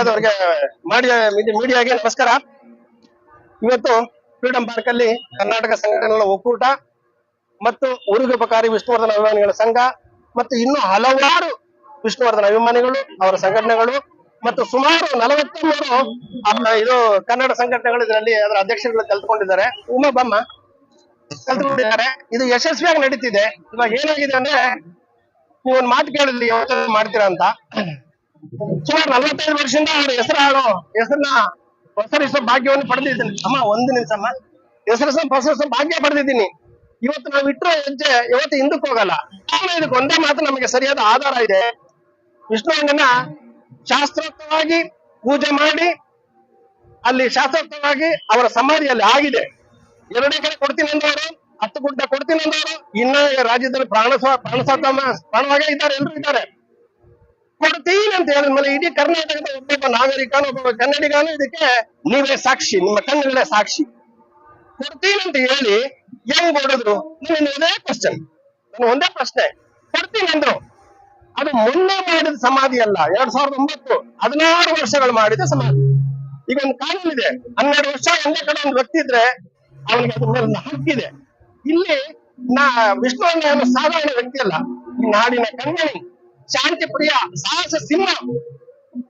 ಮೀಡಿಯಾದವರಿಗೆ ಮಾಡಿಯ ಮೀಡಿಯಾಗೆ ನಮಸ್ಕಾರ. ಇವತ್ತು freedom park ಅಲ್ಲಿ ಕರ್ನಾಟಕ ಸಂಘಟನೆಗಳ ಒಕ್ಕೂಟ ಮತ್ತು ಉರುಗಪಕಾರಿ ವಿಷ್ಣುವರ್ಧನ ಅಭಿಮಾನಿಗಳ ಸಂಘ ಮತ್ತು ಇನ್ನೂ ಹಲವಾರು ವಿಷ್ಣುವರ್ಧನ ಅಭಿಮಾನಿಗಳು, ಅವರ ಸಂಘಟನೆಗಳು ಮತ್ತು ಸುಮಾರು ನಲವತ್ತು ಮೂರು ಇದು ಕನ್ನಡ ಸಂಘಟನೆಗಳು ಇದರಲ್ಲಿ ಅದರ ಅಧ್ಯಕ್ಷರುಗಳು ಕಲ್ತ್ಕೊಂಡಿದ್ದಾರೆ. ಉಮಾ, ಬಮ್ಮ. ಕಲ್ತ್ಕೊಂಡಿದ್ದಾರೆ. ಇದು ಯಶಸ್ವಿಯಾಗಿ ನಡೀತಿದೆ. ಇವಾಗ ಏನಾಗಿದೆ ಅಂದ್ರೆ ನೀವು ಒಂದು ಮಾತು ಕೇಳಿದ್ರಿ ಯಾವತ್ತೂ ಮಾಡ್ತೀರಾ ಅಂತ. ಸುಮಾರು ನಲವತ್ತೈದು ವರ್ಷದಿಂದ ಅವ್ರ ಹೆಸರಾಡೋ ಹೆಸರನ್ನ ಹೆಸರು ಭಾಗ್ಯವನ್ನು ಪಡೆದಿದ್ದೀನಿ. ಅಮ್ಮ, ಒಂದು ನಿಮಿಷ ಅಮ್ಮ. ಹೆಸರಿಸೋ ಹೊಸ ಭಾಗ್ಯ ಪಡೆದಿದ್ದೀನಿ. ಇವತ್ತು ನಾವು ಇಟ್ಟರೆ ಹೆಜ್ಜೆ ಇವತ್ತು ಹಿಂದಕ್ಕೆ ಹೋಗಲ್ಲ. ಇದಕ್ಕೆ ಒಂದೇ ಮಾತು ನಮಗೆ ಸರಿಯಾದ ಆಧಾರ ಇದೆ. ವಿಷ್ಣುವನ್ನ ಶಾಸ್ತ್ರೋಕ್ತವಾಗಿ ಪೂಜೆ ಮಾಡಿ, ಅಲ್ಲಿ ಶಾಸ್ತ್ರೋಕ್ತವಾಗಿ ಅವರ ಸಮಾಧಿಯಲ್ಲಿ ಆಗಿದೆ. ಎರಡೇ ಕಡೆ ಕೊಡ್ತೀನಿ ಅಂದವರು, ಹತ್ತು ಗುಡ್ಡ ಕೊಡ್ತೀನಿ ಅಂದವರು, ಇನ್ನ ರಾಜ್ಯದಲ್ಲಿ ಪ್ರಾಣ ಪ್ರಾಣ ಪ್ರಾಣವಾಗೇ ಇದ್ದಾರೆ, ಎಲ್ಲರೂ ಇದ್ದಾರೆ. ಕೊಡ್ತೀನಿ ಅಂತ ಹೇಳಿದ್ಮೇಲೆ ಇಡೀ ಕರ್ನಾಟಕದ ಒಬ್ಬೊಬ್ಬ ನಾಗರಿಕನ ಒಬ್ಬೊಬ್ಬ ಕನ್ನಡಿಗನು ಇದಕ್ಕೆ ನೀವೇ ಸಾಕ್ಷಿ, ನಿಮ್ಮ ಕಣ್ಣುಗಳೇ ಸಾಕ್ಷಿ. ಕೊಡ್ತೀನಿ ಅಂತ ಹೇಳಿ ಹೆಂಗ್ ಹೊಡೆದ್ರು? ನನ್ನ ಇದೇ ಕ್ವಶನ್ ನನ್ನ ಒಂದೇ ಪ್ರಶ್ನೆ. ಕೊಡ್ತೀನಿ ಅಂದ್ರು. ಅದು ಮೊನ್ನೆ ಮಾಡಿದ ಸಮಾಧಿ ಅಲ್ಲ, ಎರಡ್ ಸಾವಿರದ ಒಂಬತ್ತು ಹದಿನಾರು ವರ್ಷಗಳು ಮಾಡಿದ ಸಮಾಧಿ. ಈಗ ಒಂದು ಕಾನೂನು ಇದೆ. ಹನ್ನೆರಡು ವರ್ಷ ಒಂದೇ ಕಡೆ ಒಂದು ವ್ಯಕ್ತಿ ಇದ್ರೆ ಅವನಿಗೆ ಅದ್ರ ಮೇಲೆ ಒಂದು ಹಕ್ಕಿದೆ ಇಲ್ಲಿ ನಾ ವಿಷ್ಣುವನ್ನ ಸಾಧಾರಣ ವ್ಯಕ್ತಿ ಅಲ್ಲ. ನಾಡಿನ ಕಣ್ಮಣಿ ಶಾಂತಿ ಪ್ರಿಯ, ಸಾಹಸ ಸಿಂಹ.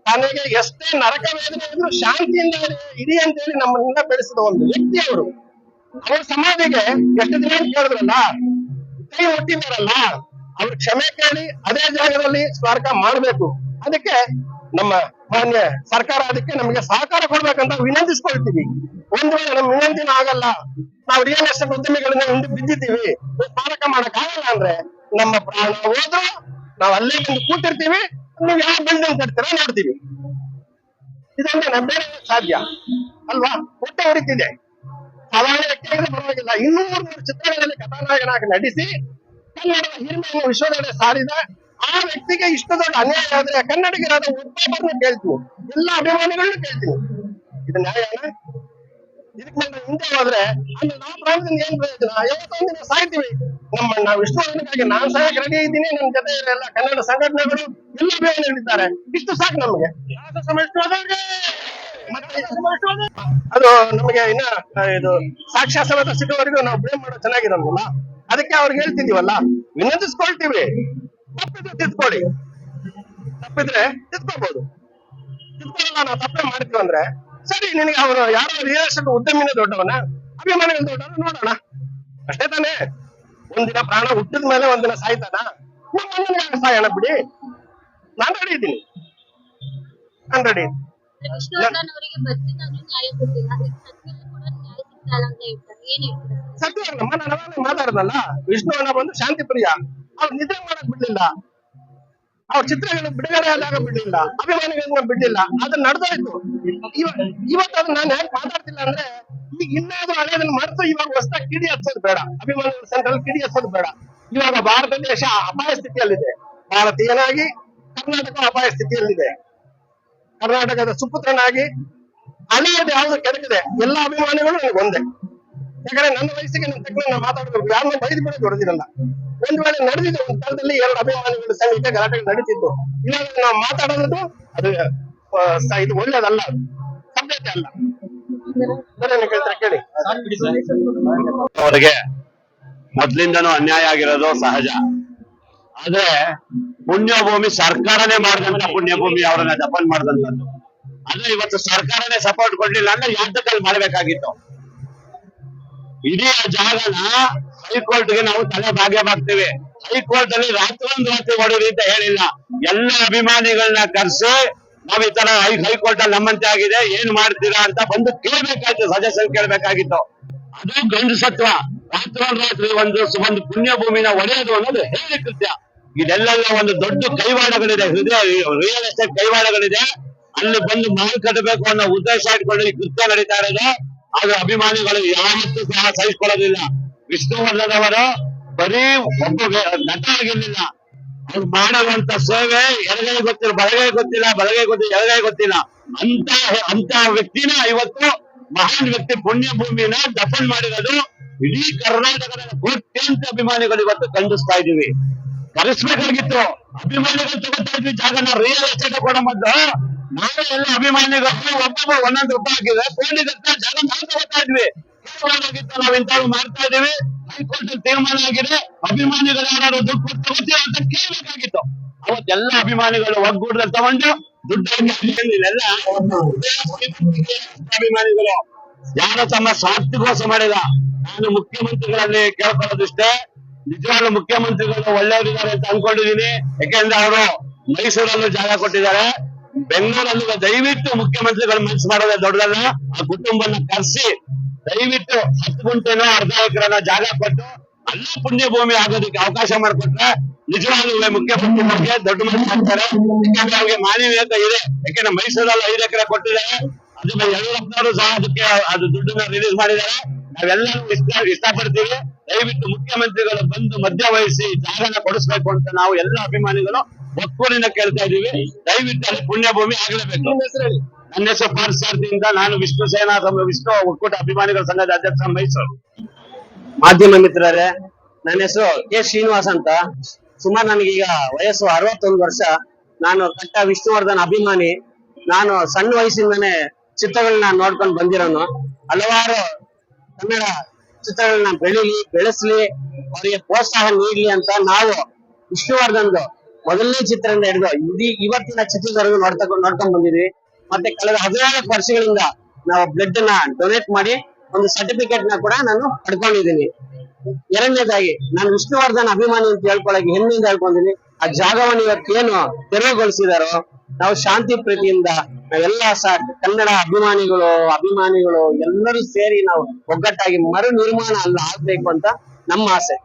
ತನಗೆ ಎಷ್ಟೇ ನರಕ ವೇದನೆ ಶಾಂತಿಯಿಂದ ಇರಿ ಅಂತ ಹೇಳಿ ನಮ್ಮನ್ನ ಬೆಳೆಸಿದ ಒಂದು ವ್ಯಕ್ತಿ ಅವರು. ಅವ್ರ ಸಮಾಧಿಗೆ ಎಷ್ಟು ದಿನ ಕೇಳಿದ್ರಲ್ಲ, ಕೈ ಮುಟ್ಟಿದಾರಲ್ಲ ಅವ್ರ ಕ್ಷಮೆ ಕೇಳಿ ಅದೇ ಜಾಗದಲ್ಲಿ ಸ್ಮಾರಕ ಮಾಡಬೇಕು. ಅದಕ್ಕೆ ನಮ್ಮ ಮಾನ್ಯ ಸರ್ಕಾರ ಅದಕ್ಕೆ ನಮಗೆ ಸಹಕಾರ ಕೊಡ್ಬೇಕಂತ ವಿನಂತಿಸ್ಕೊಳ್ತೀವಿ. ಒಂದು ವೇಳೆ ನಮ್ಮ ವಿನಂತಿನ ಆಗಲ್ಲ, ನಾವು ರಿಯಲ್ ಎಸ್ಟೇಟ್ ಉದ್ಯಮಿಗಳನ್ನ ಹಿಂದೆ ಬಿದ್ದಿದ್ದೀವಿ, ಸ್ಮಾರಕ ಮಾಡಕ್ ಆಗಲ್ಲ ಅಂದ್ರೆ ನಮ್ಮ ಪ್ರಾಣ ಹೋದ್ರು ನಾವು ಅಲ್ಲೇ ಬಂದು ಕೂತಿರ್ತೀವಿ, ನೀವು ಯಾವ ಬಿಲ್ಡಿಂಗ್ ಕಟ್ತೀರ ನೋಡ್ತೀವಿ. ಇದೊಂದು ಬೇರೆ ಸಾಧ್ಯ. ಅಲ್ವಾ? ಹೊಟ್ಟೆ ಸಾಧಾರಣ ವ್ಯಕ್ತಿಯಾದ್ರೆ ಪರವಾಗಿಲ್ಲ. ಇನ್ನೂರು ಮೂರು ಚಿತ್ರಗಳಲ್ಲಿ ಕಥಾನಾಯಕನಾಗಿ ನಟಿಸಿ ಕನ್ನಡ ವಿಶ್ವದೆಡೆ ಸಾರಿದ ಆ ವ್ಯಕ್ತಿಗೆ ಇಷ್ಟು ದೊಡ್ಡ ಅನ್ಯಾಯ ಆದ್ರೆ ಕನ್ನಡಿಗರಾದ ಒಬ್ಬೊಬ್ಬರನ್ನು ಕೇಳ್ತೀವಿ. ಎಲ್ಲ ಅಭಿಮಾನಿಗಳನ್ನ ಕೇಳ್ತೀವಿ. ಇದು ನ್ಯಾಯನ? ಇದಕ್ಕೆ ಹಿಂದೆ ಹೋದ್ರೆ ಅಲ್ಲಿ ನಾವು ಪ್ರಾಣದಿಂದ ಏನ್ ಪ್ರಯೋಜನ? ಯಾವತ್ತೊಂದು ದಿನ ಸಾಯ್ತೀವಿ. ನಮ್ಮ ನಾವು ವಿಷ್ಣುವರ್ಧನಕ್ಕಾಗಿ ನಾನ್ ಸಹ ರೆಡಿ ಇದ್ದೀನಿ. ನನ್ನ ಜೊತೆ ಎಲ್ಲ ಕನ್ನಡ ಸಂಘಟನೆಗಳು ಎಲ್ಲ ನೀಡಿದ್ದಾರೆ ಇಷ್ಟು ಸಾಕು ನಮಗೆ. ಅದು ನಮಗೆ ಇನ್ನ ಇದು ಸಾಕ್ಷ್ಯ ಸಮೇತ ಸಿಗೋವರೆಗೂ ನಾವು ಬ್ಲೇಮ್ ಮಾಡೋದು ಚೆನ್ನಾಗಿರಲ್ವಲ್ಲ? ಅದಕ್ಕೆ ಅವ್ರಿಗೆ ಹೇಳ್ತಿದೀವಲ್ಲ ವಿನಂತಿಸ್ಕೊಳ್ತೀವಿ. ತಪ್ಪಿದ್ರೆ ತಿದ್ಕೊಳ್ಳಿ ತಪ್ಪಿದ್ರೆ ತಿದ್ಕೋಬಹುದು ತಿದ್ಕೊಳ್ಳಲ್ಲ ನಾವು ತಪ್ಪೇ ಮಾಡ್ತೀವಿ ಅಂದ್ರೆ. ಸರಿ, ನಿನಗೆ ಅವರು ಯಾರೋ ರಿಯಲ್ ಎಸ್ಟೇಟ್ ಉದ್ಯಮಿನೇ ದೊಡ್ಡವನ, ಅಭಿಮಾನಿಗಳು ದೊಡ್ಡವನ ನೋಡೋಣ. ಅಷ್ಟೇ ತಾನೇ. ಒಂದಿನ ಪ್ರಾಣ ಹುಟ್ಟಿದ ಮೇಲೆ ಒಂದಿನ ಸಾಯ್ತಾನ? ಸಾಯಣ ಬಿಡಿ. ನಾನ್ ರೆಡಿ ಇದ್ದೀನಿ. ನಾನ್ ರೆಡಿ ಸತ್ಯ ನಮ್ಮ ನಾನು ಮಾತಾಡ್ದಲ್ಲ ವಿಷ್ಣುವನ್ನ ಬಂದು ಶಾಂತಿ ಪ್ರಿಯ ಅವ್ರು ನಿದ್ರೆ ಮಾಡಕ್ ಬಿಡ್ಲಿಲ್ಲ. ಅವ್ರ ಚಿತ್ರಗಳು ಬಿಡುಗಡೆ ಆದಾಗ ಬಿಡ್ಲಿಲ್ಲ ಅಭಿಮಾನಿಗಳು ಬಿಡ್ಲಿಲ್ಲ. ಅದು ನಡೆದೋಯ್ತು. ಇವ- ಇವತ್ತು ಅದನ್ನ ನಾನು ಯಾಕೆ ಮಾತಾಡ್ತಿಲ್ಲ ಅಂದ್ರೆ, ಈಗ ಇನ್ನಾದ್ರೂ ಹಳೆಯದನ್ನ ಮರೆತು ಇವಾಗ ಹೊಸ ಕಿಡಿ ಹಚ್ಚೋದು ಬೇಡ. ಅಭಿಮಾನಿಗಳ ಸೆಂಟ್ರಲ್ ಕಿಡಿ ಹಚ್ಚೋದು ಬೇಡ. ಇವಾಗ ಭಾರತ ದೇಶ ಅಪಾಯ ಸ್ಥಿತಿಯಲ್ಲಿದೆ. ಭಾರತೀಯನಾಗಿ ಕರ್ನಾಟಕ ಅಪಾಯ ಸ್ಥಿತಿಯಲ್ಲಿದೆ. ಕರ್ನಾಟಕದ ಸುಪುತ್ರನಾಗಿ ಹಳೆಯದು ಯಾವ್ದು ಕೆಡಕಿದೆ ಎಲ್ಲ ಅಭಿಮಾನಿಗಳು ನನಗೆ ಒಂದೇ. ಯಾಕಂದ್ರೆ ನನ್ನ ವಯಸ್ಸಿಗೆ ನನ್ನ ತಕ್ಕ ನಾನು ಮಾತಾಡಬೇಕು ಯಾರನ್ನ ಬೈದು ಬಿಡೋದು ಹೊಡೆದಿರಲ್ಲ ಒಂದ್ ವೇಳೆ ನಡೆದಿದ್ದು ಒಂದು ಕಾಲದಲ್ಲಿ ಎರಡು ಅಭಿಮಾನಿಗಳ ಸಂಘಕ್ಕೆ ಗಲಾಟೆ ನಡೀತಿತ್ತು. ಇಲ್ಲಾಂದ್ರೆ ನಾವು ಮಾತಾಡೋದು ಅದು ಇದು ಒಳ್ಳೇದಲ್ಲ ಸಭ್ಯತೆ ಅಲ್ಲ. ಅವರಿಗೆ ಮೊದ್ಲಿಂದನೂ ಅನ್ಯಾಯ ಆಗಿರೋದು ಸಹಜ. ಆದ್ರೆ ಪುಣ್ಯಭೂಮಿ ಸರ್ಕಾರನೇ ಮಾಡಿದಂತ ಪುಣ್ಯಭೂಮಿ ಅವರನ್ನ ದಫನ್ ಮಾಡಿದಂತದ್ದು. ಅದೇ ಇವತ್ತು ಸರ್ಕಾರನೇ ಸಪೋರ್ಟ್ ಕೊಡ್ಲಿಲ್ಲ ಅಂದ್ರೆ ಯಾತಕಲ್ಲಿ ಮಾಡ್ಬೇಕಾಗಿತ್ತು? ಇಡೀ ಜಾಗನ ಹೈಕೋರ್ಟ್ಗೆ ನಾವು ತಲೆ ಭಾಗ್ಯ ಮಾಡ್ತೇವೆ ಹೈಕೋರ್ಟ್ ಅಲ್ಲಿ ರಾತ್ರೋಂದು ರಾತ್ರಿ ಹೊಡೋರಿ ಅಂತ ಹೇಳಿಲ್ಲ. ಎಲ್ಲ ಅಭಿಮಾನಿಗಳನ್ನ ಕರೆಸಿ ನಾವ್ ಈ ತರ ಹೈಕೋರ್ಟ್ ಅಲ್ಲಿ ನಮ್ಮಂತೆ ಆಗಿದೆ. ಏನ್ ಮಾಡ್ತೀರಾ ಅಂತ ಬಂದು ಕೇಳ್ಬೇಕಾಯ್ತು ಸಜೆಷನ್ ಕೇಳ್ಬೇಕಾಗಿತ್ತು. ಅದು ಗಂಡು ಸತ್ವ. ರಾತ್ರೋಂದು ರಾತ್ರಿ ಒಂದು ಒಂದು ಪುಣ್ಯ ಭೂಮಿನ ಒಡೆಯೋದು ಅನ್ನೋದು ಹೇಳಿ ಕೃತ್ಯ. ಇದೆಲ್ಲ ಒಂದು ದೊಡ್ಡ ಕೈವಾಡಗಳಿದೆ. ಹೃದಯ ರಿಯಲ್ ಎಸ್ಟೇಟ್ ಕೈವಾಡಗಳಿದೆ. ಅಲ್ಲಿ ಬಂದು ಮಾಲ್ ಕಟ್ಟಬೇಕು ಅನ್ನೋ ಉದ್ದೇಶ ಇಟ್ಕೊಂಡು ಈ ಕೃತ್ಯ ನಡೀತಾ ಇರೋದು. ಆದ್ರೆ ಅಭಿಮಾನಿಗಳು ಯಾವತ್ತೂ ಸಹ ಸಹಿಸಿಕೊಳ್ಳೋದಿಲ್ಲ. ವಿಷ್ಣುವರ್ಧನ್ ಅವರು ಬರೀ ಒಬ್ಬ ನಟ ಆಗಿರ್ಲಿಲ್ಲ. ಅವ್ರು ಮಾಡುವಂತ ಸೇವೆ ಎಡಗೈ ಗೊತ್ತಿಲ್ಲ, ಬಲಗೈ ಗೊತ್ತಿಲ್ಲ ಬಲಗೈ ಗೊತ್ತಿಲ್ಲ ಎಡಗೈ ಗೊತ್ತಿಲ್ಲ. ಅಂತ ಅಂತ ವ್ಯಕ್ತಿನ ಇವತ್ತು ಮಹಾನ್ ವ್ಯಕ್ತಿ ಪುಣ್ಯ ಭೂಮಿನ ದಫನ್ ಮಾಡಿರೋದು ಇಡೀ ಕರ್ನಾಟಕದ ಕೋಟ್ಯಂತ ಅಭಿಮಾನಿಗಳು ಇವತ್ತು ಖಂಡಿಸ್ತಾ ಇದೀವಿ ಕರೆಸ್ಬೇಕಾಗಿತ್ತು ಅಭಿಮಾನಿಗಳು ತಗೋತಾ ಇದ್ವಿ ಜಾಗ ರಿಯಲ್ ಎಸ್ಟೇಟ್ ಕೊಡೋ ಮೊದಲು. ನಾವು ಎಲ್ಲ ಅಭಿಮಾನಿಗಳು ಒಬ್ಬೊಬ್ಬ ಒಂದೊಂದು ರೂಪಾಯಿ ಹಾಕಿದ್ರೆ ಕೋಟಿಗಟ್ಟ ಜನ ತಗೋತಾ ಇದ್ವಿ. ನಾವ್ ನಾವು ಇಂಥವು ಮಾಡ್ತಾ ಇದೀವಿ ಹೈಕೋರ್ಟ್ ತೀರ್ಮಾನ ಆಗಿದೆ. ಅಭಿಮಾನಿಗಳು ಯಾರು ದುಡ್ಡು ಕೊಟ್ಟು ತಗೋತೀವಿ ಅಂತ ಕೇಳಬೇಕಾಗಿತ್ತು. ಅವತ್ತೆಲ್ಲ ಅಭಿಮಾನಿಗಳು ಒಗ್ಗೂಡದಲ್ಲಿ ತಗೊಂಡು ದುಡ್ಡು ಇಲ್ಲೆಲ್ಲ ಅಭಿಮಾನಿಗಳು. ಯಾರು ತಮ್ಮ ಸ್ವಾರ್ಥಗೋಸ ಮಾಡಿದ? ನಾನು ಮುಖ್ಯಮಂತ್ರಿಗಳಲ್ಲಿ ಕೇಳ್ಕೊಳ್ಳೋದಿಷ್ಟೇ. ನಿಜವಾಗ್ಲೂ ಮುಖ್ಯಮಂತ್ರಿಗಳು ಒಳ್ಳೆಯವರಿದ್ದಾರೆ ಅಂತ ಅನ್ಕೊಂಡಿದೀನಿ. ಯಾಕೆಂದ್ರೆ ಅವರು ಮೈಸೂರಲ್ಲೂ ಜಾಗ ಕೊಟ್ಟಿದ್ದಾರೆ. ಬೆಂಗಳೂರಲ್ಲೂ ದಯವಿಟ್ಟು ಮುಖ್ಯಮಂತ್ರಿಗಳು ಮನಸ್ಸು ಮಾಡೋದೇ ದೊಡ್ಡದಲ್ಲ. ಆ ಕುಟುಂಬನ ಕರೆಸಿ, ದಯವಿಟ್ಟು ಹತ್ತು ಗುಂಟೆನೋ ಅರ್ಧ ಎಕರೆನ ಜಾಗ ಕೊಟ್ಟು ಅಲ್ಲಿ ಪುಣ್ಯ ಭೂಮಿ ಆಗೋದಕ್ಕೆ ಅವಕಾಶ ಮಾಡಿಕೊಟ್ರೆ ನಿಜವಾಗ್ಲೂ ಮುಖ್ಯಮಂತ್ರಿಗಳಿಗೆ ದೊಡ್ಡ ಮನಸ್ಸು ಮಾಡ್ತಾರೆ. ಯಾಕಂದ್ರೆ ಅವ್ರಿಗೆ ಮಾನವೀಯತೆ ಇದೆ. ಯಾಕಂದ್ರೆ ಮೈಸೂರಲ್ಲಿ ಐದು ಎಕರೆ ಕೊಟ್ಟಿದ್ದಾರೆ. ಅದು ಯಡಿಯೂರಪ್ಪನವರು ಸಹ ಅದಕ್ಕೆ ಅದು ದುಡ್ಡನ್ನ ರಿಲೀಸ್ ಮಾಡಿದ್ದಾರೆ. ನಾವೆಲ್ಲರೂ ಇಷ್ಟ ಇಷ್ಟಪಡ್ತೀವಿ. ದಯವಿಟ್ಟು ಮುಖ್ಯಮಂತ್ರಿಗಳು ಬಂದು ಮಧ್ಯ ವಹಿಸಿ ಜಾಗನ ಕೊಡಿಸ್ಬೇಕು ಅಂತ ನಾವು ಎಲ್ಲ ಅಭಿಮಾನಿಗಳು ಒಕ್ಕೂರಿನ ಕೇಳ್ತಾ ಇದೀವಿ ದಯವಿಟ್ಟು ಅಲ್ಲಿ ಪುಣ್ಯಭೂಮಿ ಆಗಲೇಬೇಕು. ನನ್ನ ಹೆಸರು ಪಾರ್ಸಾರ್ಥಿಯಿಂದ ನಾನು ವಿಷ್ಣು ಸೇನಾ ವಿಷ್ಣು ಒಕ್ಕೂಟ ಅಭಿಮಾನಿಗಳ ಸಂಘದ ಅಧ್ಯಕ್ಷ ಮೈಸೂರು. ಮಾಧ್ಯಮ ಮಿತ್ರರೇ ನನ್ನ ಹೆಸರು ಕೆ ಶ್ರೀನಿವಾಸ್ ಅಂತ. ಸುಮಾರು ನನಗೀಗ ವಯಸ್ಸು ಅರವತ್ತೊಂದು ವರ್ಷ. ನಾನು ಕಟ್ಟ ವಿಷ್ಣುವರ್ಧನ್ ಅಭಿಮಾನಿ. ನಾನು ಸಣ್ಣ ವಯಸ್ಸಿಂದನೇ ಚಿತ್ರಗಳನ್ನ ನೋಡ್ಕೊಂಡು ಬಂದಿರೋನು. ಹಲವಾರು ಕನ್ನಡ ಚಿತ್ರಗಳನ್ನ ಬೆಳಿಲಿ, ಬೆಳೆಸಲಿ, ಅವರಿಗೆ ಪ್ರೋತ್ಸಾಹ ನೀಡ್ಲಿ ಅಂತ ನಾವು ವಿಷ್ಣುವರ್ಧನ್ದು ಮೊದಲನೇ ಚಿತ್ರದಿಂದ ಹಿಡಿದು ಇಡೀ ಇವತ್ತಿನ ಚಿತ್ರದವರೆಗೂ ನೋಡ್ತಕ್ಕ ನೋಡ್ಕೊಂಡ್ ಬಂದಿದ್ವಿ. ಮತ್ತೆ ಕಳೆದ ಹದಿನಾಲ್ಕು ವರ್ಷಗಳಿಂದ ನಾವು ಬ್ಲಡ್ನ ಡೊನೇಟ್ ಮಾಡಿ ಒಂದು ಸರ್ಟಿಫಿಕೇಟ್ನ ಕೂಡ ನಾನು ಪಡ್ಕೊಂಡಿದ್ದೀನಿ. ಎರಡನೇದಾಗಿ ನಾನು ವಿಷ್ಣುವರ್ಧನ್ ಅಭಿಮಾನಿ ಅಂತ ಹೇಳ್ಕೊಳಕ್ಕೆ ಹೆಮ್ಮೆಯಿಂದ ಹೇಳ್ಕೊಂಡಿದ್ದೀನಿ. ಆ ಜಾಗವನ್ನು ಇವತ್ತೇನು ತೆರವುಗೊಳಿಸಿದಾರೋ ನಾವು ಶಾಂತಿ ಪ್ರೀತಿಯಿಂದ ಎಲ್ಲ ಸಹ ಕನ್ನಡ ಅಭಿಮಾನಿಗಳು ಅಭಿಮಾನಿಗಳು ಎಲ್ಲರೂ ಸೇರಿ ನಾವು ಒಗ್ಗಟ್ಟಾಗಿ ಮರು ನಿರ್ಮಾಣ ಅಲ್ಲ ಆಗ್ಬೇಕು ಅಂತ ನಮ್ಮ ಆಸೆ.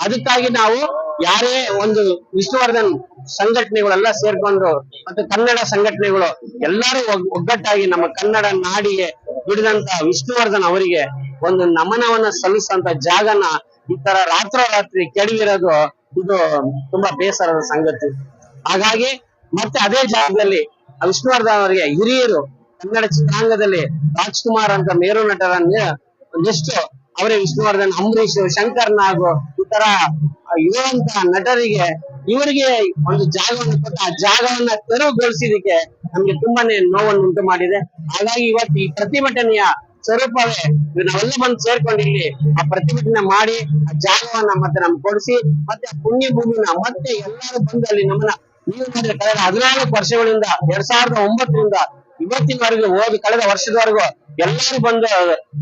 ಅದಕ್ಕಾಗಿ ನಾವು ಯಾರೇ ಒಂದು ವಿಷ್ಣುವರ್ಧನ್ ಸಂಘಟನೆಗಳೆಲ್ಲ ಸೇರ್ಕೊಂಡ್ರು ಮತ್ತು ಕನ್ನಡ ಸಂಘಟನೆಗಳು ಎಲ್ಲರೂ ಒಗ್- ಒಗ್ಗಟ್ಟಾಗಿ ನಮ್ಮ ಕನ್ನಡ ನಾಡಿಗೆ ದುಡಿದಂತ ವಿಷ್ಣುವರ್ಧನ್ ಅವರಿಗೆ ಒಂದು ನಮನವನ್ನ ಸಲ್ಲಿಸುವಂತ ಜಾಗನ ಈ ತರ ರಾತ್ರೋರಾತ್ರಿ ಕೆಡವಿರೋದು ಇದು ತುಂಬಾ ಬೇಸರದ ಸಂಗತಿ. ಹಾಗಾಗಿ ಮತ್ತೆ ಅದೇ ಜಾಗದಲ್ಲಿ ವಿಷ್ಣುವರ್ಧನ್ ಅವರಿಗೆ ಹಿರಿಯರು ಕನ್ನಡ ಚಿತ್ರಾಂಗದಲ್ಲಿ ರಾಜ್ಕುಮಾರ್ ಅಂತ ಮೇರು ನಟರನ್ನ ಜಸ್ಟ್ ಅವರೇ ವಿಷ್ಣುವರ್ಧನ್, ಅಂಬರೀಷ್ ಶಂಕರ್ ನಾಗು ಈ ತರ ಇರುವಂತ ನಟರಿಗೆ ಇವರಿಗೆ ಒಂದು ಜಾಗವನ್ನು ಕೊಟ್ಟು ಆ ಜಾಗವನ್ನ ತೆರವುಗೊಳಿಸಿದಕ್ಕೆ ನಮ್ಗೆ ತುಂಬಾನೇ ನೋವನ್ನು ಉಂಟು ಮಾಡಿದೆ. ಹಾಗಾಗಿ ಇವತ್ತು ಈ ಪ್ರತಿಭಟನೆಯ ಸ್ವರೂಪವೇ ಇವನ್ನೆಲ್ಲ ಬಂದು ಸೇರ್ಕೊಂಡು ಆ ಪ್ರತಿಭಟನೆ ಮಾಡಿ ಆ ಜಾಗವನ್ನ ಮತ್ತೆ ನಮ್ಗೆ ಕೊಡಿಸಿ ಮತ್ತೆ ಪುಣ್ಯ ಭೂಮಿನ ಮತ್ತೆ ಎಲ್ಲರೂ ಬಂದು ಅಲ್ಲಿ ನಮ್ಮನ್ನ ನೀವು ಕಳೆದ ಹದಿನಾಲ್ಕು ವರ್ಷಗಳಿಂದ, ಎರಡ್ ಸಾವಿರದ ಒಂಬತ್ತರಿಂದ ಇವತ್ತಿನವರೆಗೂ ಹೋಗಿ ಕಳೆದ ವರ್ಷದವರೆಗೂ ಎಲ್ಲರೂ ಬಂದು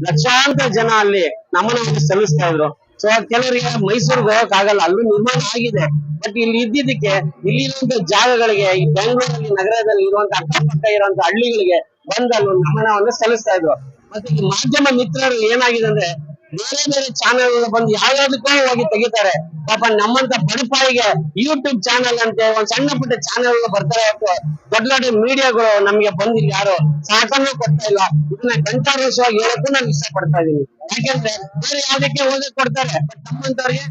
ಲಕ್ಷಾಂತರ ಜನ ಅಲ್ಲಿ ನಮ್ಮನ ಸಲ್ಲಿಸ್ತಾ ಇದ್ರು. ಸೊ ಕೆಲವರಿಗೆ ಮೈಸೂರಿಗೆ ಹೋಗಕ್ ಆಗಲ್ಲ, ಅಲ್ಲೂ ನಿರ್ಮಾಣ ಆಗಿದೆ. ಬಟ್ ಇಲ್ಲಿ ಇದ್ದಿದ್ದಕ್ಕೆ ಇಲ್ಲಿ ಇರುವಂತ ಜಾಗಗಳಿಗೆ, ಈ ಬೆಂಗಳೂರಲ್ಲಿ, ನಗರದಲ್ಲಿ ಇರುವಂತಹ ಅಕ್ಕಪಕ್ಕ ಇರುವಂತ ಹಳ್ಳಿಗಳಿಗೆ ಬಂದು ಅಲ್ಲಿ ನಮನವನ್ನು ಸಲ್ಲಿಸ್ತಾ ಇದ್ರು. ಮತ್ತೆ ಮಾಧ್ಯಮ ಮಿತ್ರರು ಏನಾಗಿದೆ ಅಂದ್ರೆ ಬೇರೆ ಬೇರೆ ಚಾನೆಲ್ ಬಂದು ಯಾವ್ಯಾವ್ದಕ್ಕೋ ಹೋಗಿ ತೆಗಿತಾರೆ. ಪಾಪ ನಮ್ಮಂತ ಬಡಪಾಯಿಗೆ ಯೂಟ್ಯೂಬ್ ಚಾನೆಲ್ ಅಂತೆ, ಒಂದ್ ಸಣ್ಣ ಪುಟ್ಟ ಚಾನೆಲ್ ಬರ್ತಾರೆ ದೊಡ್ಡ ದೊಡ್ಡ ಮೀಡಿಯಾಗಳು ನಮ್ಗೆ ಬಂದು ಯಾರು ಸಾಕನ್ನು ಕೊಡ್ತಾ ಇಲ್ಲ. ಇದನ್ನ ಗಂಟಾರೋಷವಾಗಿ ಹೇಳಕ್ಕೂ ನಾನು ಇಷ್ಟಪಡ್ತಾ ಇದೀನಿ ಯಾಕೆಂದ್ರೆ ಬೇರೆ ಯಾವ್ದಕ್ಕೆ ಹೋಗಿ ಕೊಡ್ತಾರೆ ಬಟ್ ನಮ್ಮಂತವ್ರಿಗೆ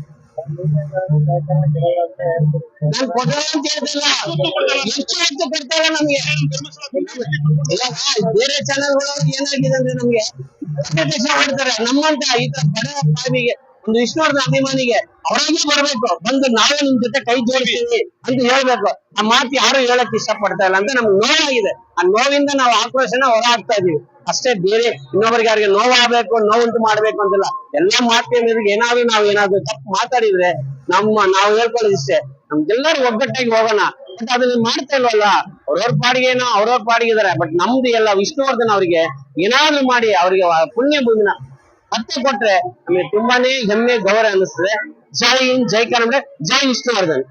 ನಾನ್ ಕೊಡಲ್ಲ ಅಂತ ಹೇಳ್ತಿಲ್ಲ ಎಷ್ಟು ಹೊತ್ತು ಕೊಡ್ತಾರೆ ನಮ್ಗೆ. ಇವಾಗ ಬೇರೆ ಚಾನೆಲ್ಗಳು ಏನಾಗಿದೆ ಅಂದ್ರೆ ನಮ್ಗೆ ಮಾಡ್ತಾರೆ ನಮ್ಮಂತ ಈ ತರ ಬಡ ಸ್ವಾಮಿಗೆ ಒಂದು ವಿಷ್ಣುವರ್ಧನ ಅಭಿಮಾನಿಗೆ ಅವರಾಗಿ ಬರ್ಬೇಕು. ಬಂದು ನಾವೇ ನಿಮ್ ಜೊತೆ ಕೈ ಜೋಡಿಸ್ತೀವಿ ಅಂತ ಹೇಳ್ಬೇಕು. ಆ ಮಾತು ಯಾರು ಹೇಳಕ್ ಇಷ್ಟಪಡ್ತಾ ಇಲ್ಲ ಅಂತ ನಮ್ಗೆ ನೋವಾಗಿದೆ. ಆ ನೋವಿಂದ ನಾವು ಆಕ್ರೋಶನ ಹೊರ ಹಾಕ್ತಾ ಇದೀವಿ. ಅಷ್ಟೇ ಬೇರೆ ಇನ್ನೊಬ್ಬರಿಗೆ ಯಾರಿಗೆ ನೋವಾಗಬೇಕು, ನೋವುಂಟು ಮಾಡ್ಬೇಕು ಅಂತಿಲ್ಲ. ಎಲ್ಲಾ ಮಾಧ್ಯಮರಿಗೆ ಏನಾದ್ರು ನಾವು ಏನಾದ್ರು ತಪ್ಪು ಮಾತಾಡಿದ್ರೆ ನಮ್ಮ ನಾವು ಹೇಳ್ಕೊಳ್ಳೋದು ಇಷ್ಟೇ ನಮ್ಗೆಲ್ಲರೂ ಒಗ್ಗಟ್ಟಾಗಿ ಹೋಗೋಣ. ಬಟ್ ಅದನ್ನ ಮಾಡ್ತಾ ಇಲ್ವಲ್ಲ? ಅವ್ರವ್ರ ಪಾಡಿಗೇನೋ ಅವ್ರವ್ರ ಪಾಡಿಗಿದ್ದಾರೆ ಬಟ್ ನಮ್ದು ಎಲ್ಲ ವಿಷ್ಣುವರ್ಧನ್ ಅವರಿಗೆ ಏನಾದ್ರು ಮಾಡಿ ಅವರಿಗೆ ಪುಣ್ಯ ಭೂಮಿನ ಮತ್ತೆ ಕೊಟ್ರೆ ನಮಗೆ ತುಂಬಾನೇ ಹೆಮ್ಮೆ ಗೌರವ ಅನ್ನಿಸ್ತದೆ. ಜೈ ಹಿಂದ್ ಜೈ ಕನ್ನಡ ಜೈ ವಿಷ್ಣುವರ್ಧನ್.